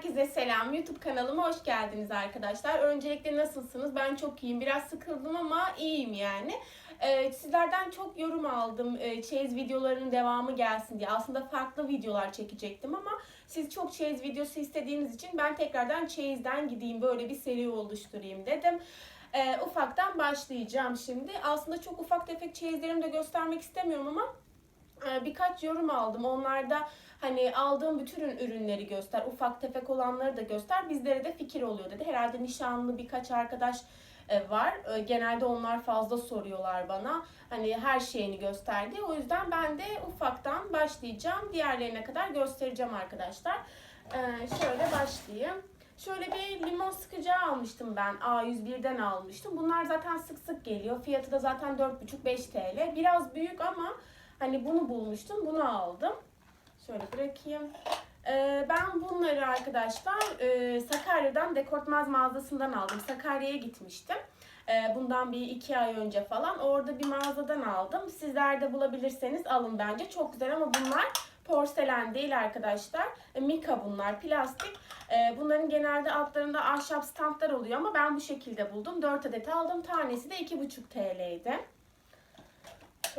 Herkese selam. YouTube kanalıma hoş geldiniz arkadaşlar. Öncelikle nasılsınız? Ben çok iyiyim. Biraz sıkıldım ama iyiyim yani. Ee, sizlerden çok yorum aldım. Ee, çeyiz videolarının devamı gelsin diye. Aslında farklı videolar çekecektim ama siz çok çeyiz videosu istediğiniz için ben tekrardan çeyizden gideyim. Böyle bir seri oluşturayım dedim. Ee, ufaktan başlayacağım şimdi. Aslında çok ufak tefek çeyizlerimi de göstermek istemiyorum ama birkaç yorum aldım. Onlarda hani aldığım bütün ürünleri göster, ufak tefek olanları da göster. Bizlere de fikir oluyor dedi. Herhalde nişanlı birkaç arkadaş e, var. E, Genelde onlar fazla soruyorlar bana. Hani her şeyini gösterdi. O yüzden ben de ufaktan başlayacağım. Diğerlerine kadar göstereceğim arkadaşlar. E, Şöyle başlayayım. Şöyle bir limon sıkacağı almıştım ben. A101'den almıştım. Bunlar zaten sık sık geliyor. Fiyatı da zaten 4,5-5 TL. Biraz büyük ama hani bunu bulmuştum. Bunu aldım. Şöyle bırakayım. Ee, ben bunları arkadaşlar e, Sakarya'dan Dekortmaz mağazasından aldım. Sakarya'ya gitmiştim. Ee, bundan bir iki ay önce falan. Orada bir mağazadan aldım. Sizler de bulabilirseniz alın bence. Çok güzel ama bunlar porselen değil arkadaşlar. E, Mika bunlar. Plastik. E, bunların genelde altlarında ahşap standlar oluyor ama ben bu şekilde buldum. 4 adet aldım. Tanesi de 2,5 TL'ydi.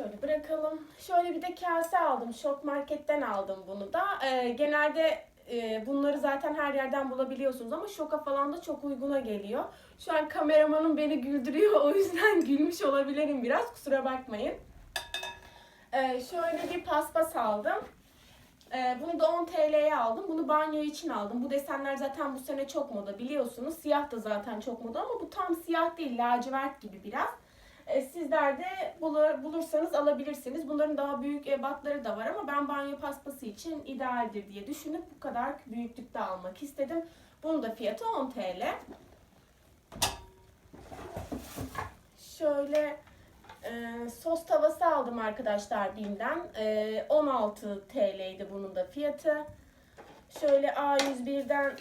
Şöyle bırakalım. Şöyle bir de kase aldım. Şok marketten aldım bunu da. Ee, genelde e, bunları zaten her yerden bulabiliyorsunuz ama şoka falan da çok uyguna geliyor. Şu an kameramanım beni güldürüyor. O yüzden gülmüş olabilirim biraz. Kusura bakmayın. Ee, şöyle bir paspas aldım. Ee, bunu da 10 TL'ye aldım. Bunu banyo için aldım. Bu desenler zaten bu sene çok moda biliyorsunuz. Siyah da zaten çok moda ama bu tam siyah değil. Lacivert gibi biraz. E, Sizler de bulur, bulursanız alabilirsiniz. Bunların daha büyük ebatları da var ama ben banyo paspası için idealdir diye düşünüp bu kadar büyüklükte almak istedim. Bunun da fiyatı 10 TL. Şöyle e, sos tavası aldım arkadaşlar BİM'den. E, 16 TL'ydi bunun da fiyatı. Şöyle A101'den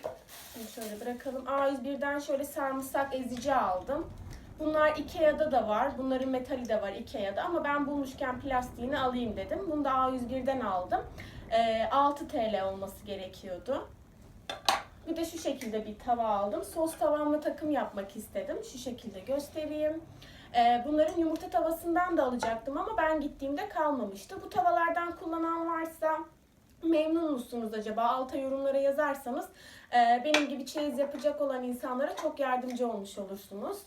şöyle bırakalım. A101'den şöyle sarımsak ezici aldım. Bunlar Ikea'da da var. Bunların metali de var Ikea'da ama ben bulmuşken plastiğini alayım dedim. Bunu da A101'den aldım. Ee, 6 TL olması gerekiyordu. Bir de şu şekilde bir tava aldım. Sos tavamla takım yapmak istedim. Şu şekilde göstereyim. Ee, bunların yumurta tavasından da alacaktım ama ben gittiğimde kalmamıştı. Bu tavalardan kullanan varsa memnun musunuz acaba? Alta yorumlara yazarsanız e, benim gibi çeyiz yapacak olan insanlara çok yardımcı olmuş olursunuz.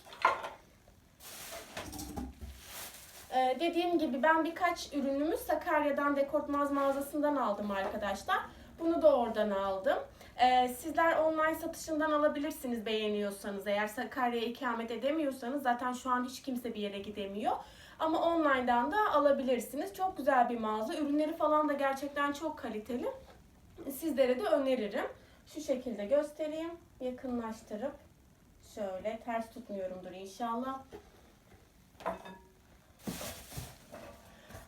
Ee, dediğim gibi ben birkaç ürünümü Sakarya'dan Dekortmaz mağazasından aldım arkadaşlar. Bunu da oradan aldım. Ee, sizler online satışından alabilirsiniz beğeniyorsanız. Eğer Sakarya'ya ikamet edemiyorsanız zaten şu an hiç kimse bir yere gidemiyor. Ama online'dan da alabilirsiniz. Çok güzel bir mağaza. Ürünleri falan da gerçekten çok kaliteli. Sizlere de öneririm. Şu şekilde göstereyim. Yakınlaştırıp şöyle ters tutmuyorumdur inşallah.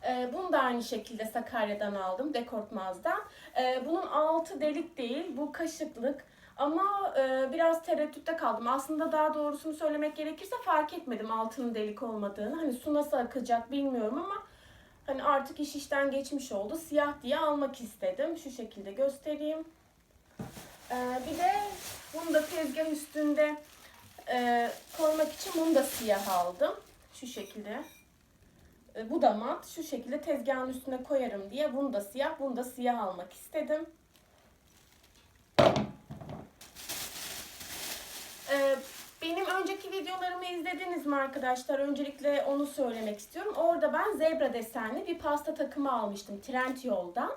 Ee, bunu da aynı şekilde Sakarya'dan aldım, Dekortmaz'dan. Ee, bunun altı delik değil, bu kaşıklık. Ama e, biraz tereddütte kaldım. Aslında daha doğrusunu söylemek gerekirse fark etmedim altının delik olmadığını. Hani su nasıl akacak bilmiyorum ama hani artık iş işten geçmiş oldu. Siyah diye almak istedim. Şu şekilde göstereyim. Ee, bir de bunu da tezgah üstünde e, koymak için bunu da siyah aldım. Şu şekilde. E, bu da mat. Şu şekilde tezgahın üstüne koyarım diye bunu da siyah, bunu da siyah almak istedim. E, benim önceki videolarımı izlediniz mi arkadaşlar? Öncelikle onu söylemek istiyorum. Orada ben zebra desenli bir pasta takımı almıştım Trendyol'dan.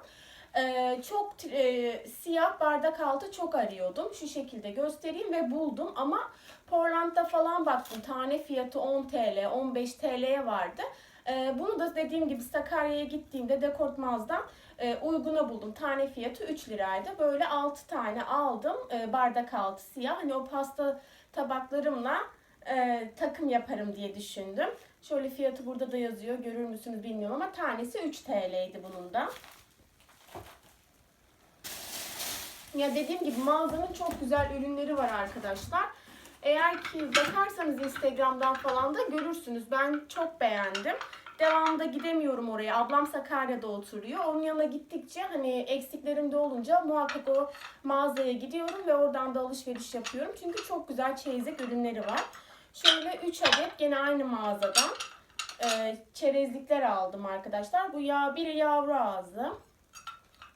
Ee, çok e, siyah bardak altı çok arıyordum. Şu şekilde göstereyim ve buldum ama Portland'da falan baktım. Tane fiyatı 10 TL, 15 TL'ye vardı. Ee, bunu da dediğim gibi Sakarya'ya gittiğimde Dekortmaz'dan e, uyguna buldum. Tane fiyatı 3 liraydı. Böyle 6 tane aldım. E, bardak altı siyah. Hani o pasta tabaklarımla e, takım yaparım diye düşündüm. Şöyle fiyatı burada da yazıyor. Görür müsünüz bilmiyorum ama tanesi 3 TL'ydi bunun da. Ya dediğim gibi mağazanın çok güzel ürünleri var arkadaşlar. Eğer ki bakarsanız Instagram'dan falan da görürsünüz. Ben çok beğendim. Devamında gidemiyorum oraya. Ablam Sakarya'da oturuyor. Onun yanına gittikçe hani eksiklerim de olunca muhakkak o mağazaya gidiyorum ve oradan da alışveriş yapıyorum. Çünkü çok güzel çeyizlik ürünleri var. Şöyle 3 adet gene aynı mağazadan e, çerezlikler aldım arkadaşlar. Bu ya biri yavru ağzı.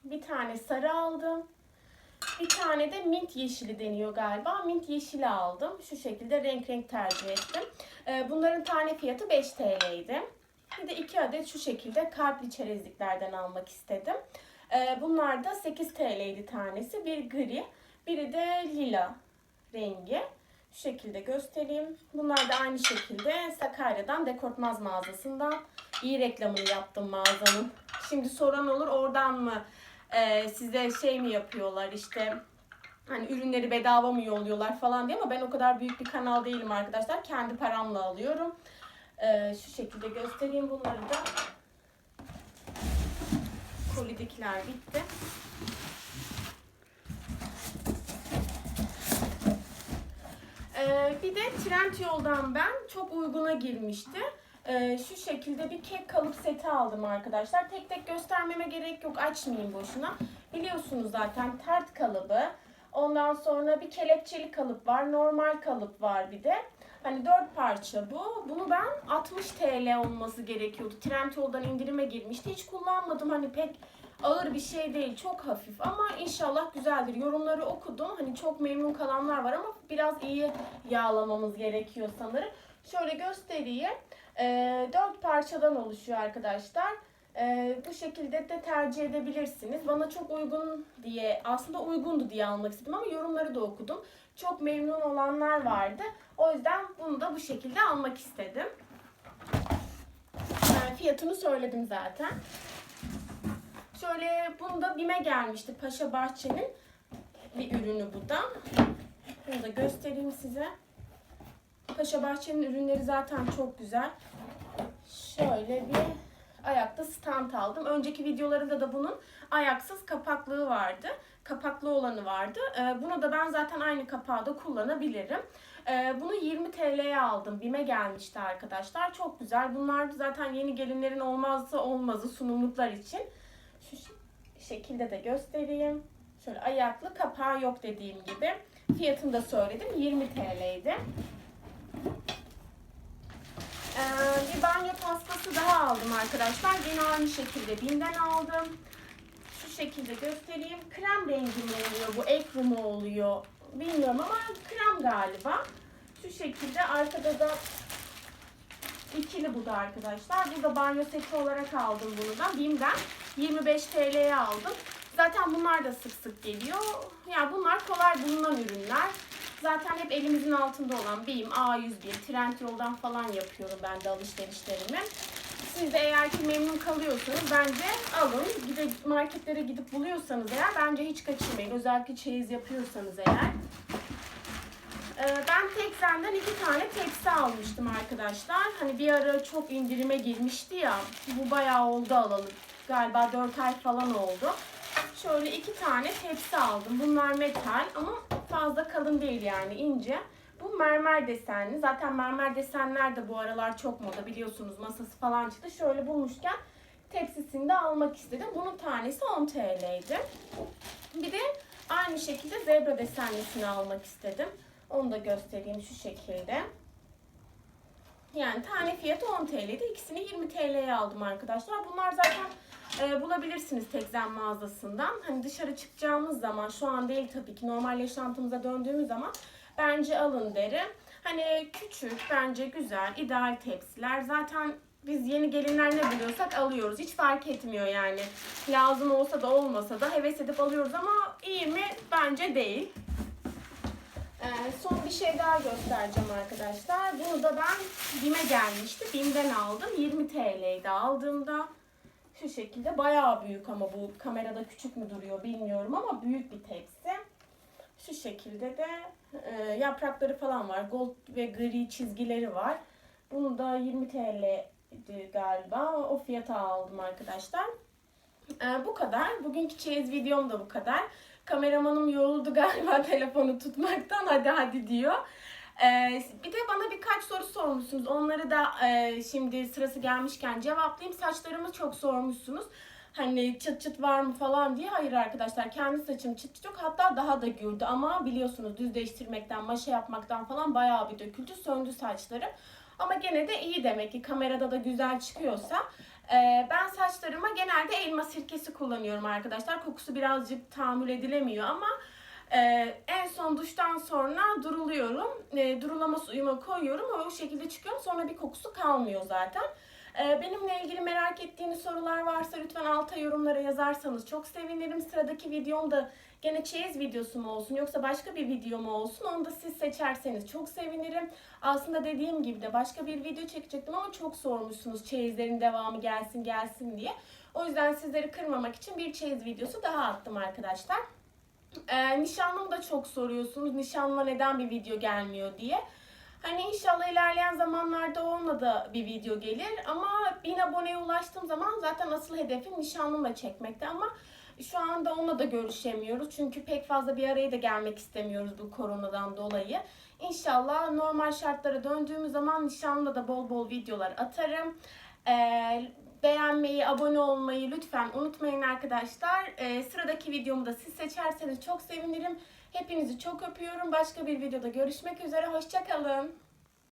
Bir tane sarı aldım. Bir tane de mint yeşili deniyor galiba. Mint yeşili aldım. Şu şekilde renk renk tercih ettim. Ee, Bunların tane fiyatı 5 TL'ydi. Bir de 2 adet şu şekilde kalpli çerezliklerden almak istedim. Ee, Bunlar da 8 TL'ydi tanesi. Bir gri, biri de lila rengi. Şu şekilde göstereyim. Bunlar da aynı şekilde Sakarya'dan Dekortmaz mağazasından iyi reklamını yaptım mağazanın. Şimdi soran olur oradan mı e, size şey mi yapıyorlar işte hani ürünleri bedava mı yolluyorlar falan diye ama ben o kadar büyük bir kanal değilim arkadaşlar. Kendi paramla alıyorum. E, şu şekilde göstereyim bunları da. Kolidekiler bitti. Ee, bir de Trendyol'dan ben çok uyguna girmişti. Ee, şu şekilde bir kek kalıp seti aldım arkadaşlar. Tek tek göstermeme gerek yok. Açmayayım boşuna. Biliyorsunuz zaten tert kalıbı. Ondan sonra bir kelepçeli kalıp var. Normal kalıp var bir de. Hani dört parça bu. Bunu ben 60 TL olması gerekiyordu. Trendyol'dan indirime girmişti. Hiç kullanmadım. Hani pek ağır bir şey değil. Çok hafif ama inşallah güzeldir. Yorumları okudum. Hani çok memnun kalanlar var ama biraz iyi yağlamamız gerekiyor sanırım. Şöyle göstereyim. Ee, dört parçadan oluşuyor arkadaşlar. Ee, bu şekilde de tercih edebilirsiniz. Bana çok uygun diye, aslında uygundu diye almak istedim ama yorumları da okudum. Çok memnun olanlar vardı. O yüzden bunu da bu şekilde almak istedim. Ee, fiyatını söyledim zaten. Şöyle bunu da BİM'e gelmişti. Paşa Bahçe'nin bir ürünü bu da. Bunu da göstereyim size. Paşa Bahçe'nin ürünleri zaten çok güzel. Şöyle bir ayakta stand aldım. Önceki videolarımda da bunun ayaksız kapaklığı vardı. Kapaklı olanı vardı. Ee, bunu da ben zaten aynı kapağı da kullanabilirim. Ee, bunu 20 TL'ye aldım. Bime gelmişti arkadaşlar. Çok güzel. Bunlar zaten yeni gelinlerin olmazsa olmazı sunumluklar için. Şu şekilde de göstereyim. Şöyle ayaklı kapağı yok dediğim gibi. Fiyatını da söyledim. 20 TL'ydi. Ee, bir banyo pastası daha aldım arkadaşlar. Yine aynı şekilde binden aldım. Şu şekilde göstereyim. Krem rengi mi oluyor bu? Ek mu oluyor? Bilmiyorum ama krem galiba. Şu şekilde arkada da ikili bu da arkadaşlar. Burada banyo seti olarak aldım bunu da. Bim'den 25 TL'ye aldım. Zaten bunlar da sık sık geliyor. Yani bunlar kolay bulunan ürünler. Zaten hep elimizin altında olan BİM, A101, Trendyol'dan falan yapıyorum ben de alışverişlerimi. Siz de eğer ki memnun kalıyorsanız bence alın. Bir de marketlere gidip buluyorsanız eğer bence hiç kaçırmayın. Özellikle çeyiz yapıyorsanız eğer. Ee, Ben Tekzen'den iki tane tepsi almıştım arkadaşlar. Hani bir ara çok indirime girmişti ya. Bu bayağı oldu alalı. Galiba 4 ay falan oldu. Şöyle iki tane tepsi aldım. Bunlar metal ama fazla kalın değil yani ince. Bu mermer desenli. Zaten mermer desenler de bu aralar çok moda biliyorsunuz. Masası falan çıktı. Şöyle bulmuşken tepsisini de almak istedim. Bunun tanesi 10 TL'ydi. Bir de aynı şekilde zebra desenlisini almak istedim. Onu da göstereyim şu şekilde. Yani tane fiyatı 10 TL'ydi. İkisini 20 TL'ye aldım arkadaşlar. Bunlar zaten e, bulabilirsiniz Tekzen mağazasından. Hani dışarı çıkacağımız zaman şu an değil tabii ki normal yaşantımıza döndüğümüz zaman bence alın derim. Hani küçük bence güzel ideal tepsiler. Zaten biz yeni gelinler ne buluyorsak alıyoruz. Hiç fark etmiyor yani. Lazım olsa da olmasa da heves edip alıyoruz ama iyi mi? Bence değil. Ee, son bir şey daha göstereceğim arkadaşlar. Bunu da ben BİM'e gelmişti. BİM'den aldım. 20 TL'ydi aldığımda. Şu şekilde bayağı büyük ama bu kamerada küçük mü duruyor bilmiyorum ama büyük bir tepsi. Şu şekilde de e, yaprakları falan var. Gold ve gri çizgileri var. Bunu da 20 TL galiba. O fiyata aldım arkadaşlar. Ee, bu kadar. Bugünkü çeyiz videom da bu kadar. Kameramanım yoruldu galiba telefonu tutmaktan. Hadi hadi diyor. Ee, bir de bana birkaç soru sormuşsunuz. Onları da e, şimdi sırası gelmişken cevaplayayım. Saçlarımı çok sormuşsunuz. Hani çıt çıt var mı falan diye. Hayır arkadaşlar kendi saçım çıt çıt yok. Hatta daha da gürdü ama biliyorsunuz düz değiştirmekten, maşa yapmaktan falan bayağı bir döküldü. Söndü saçlarım. Ama gene de iyi demek ki kamerada da güzel çıkıyorsa. Ee, ben saçlarıma genelde elma sirkesi kullanıyorum arkadaşlar. Kokusu birazcık tahammül edilemiyor ama e, en son duştan sonra duruluyorum. E, durulama suyuma koyuyorum o şekilde çıkıyorum. Sonra bir kokusu kalmıyor zaten. E, benimle ilgili merak ettiğiniz sorular varsa lütfen alta yorumlara yazarsanız çok sevinirim. Sıradaki videom da gene çeyiz videosu mu olsun yoksa başka bir video mu olsun onu da siz seçerseniz çok sevinirim. Aslında dediğim gibi de başka bir video çekecektim ama çok sormuşsunuz çeyizlerin devamı gelsin gelsin diye. O yüzden sizleri kırmamak için bir çeyiz videosu daha attım arkadaşlar. Ee, nişanlımı da çok soruyorsunuz. Nişanlıma neden bir video gelmiyor diye. Hani inşallah ilerleyen zamanlarda onunla da bir video gelir. Ama 1000 aboneye ulaştığım zaman zaten asıl hedefim nişanlımla çekmekti. Ama şu anda onunla da görüşemiyoruz. Çünkü pek fazla bir araya da gelmek istemiyoruz bu koronadan dolayı. İnşallah normal şartlara döndüğümüz zaman nişanlıda da bol bol videolar atarım. Ee, beğenmeyi, abone olmayı lütfen unutmayın arkadaşlar. Ee, sıradaki videomu da siz seçerseniz çok sevinirim. Hepinizi çok öpüyorum. Başka bir videoda görüşmek üzere. Hoşçakalın.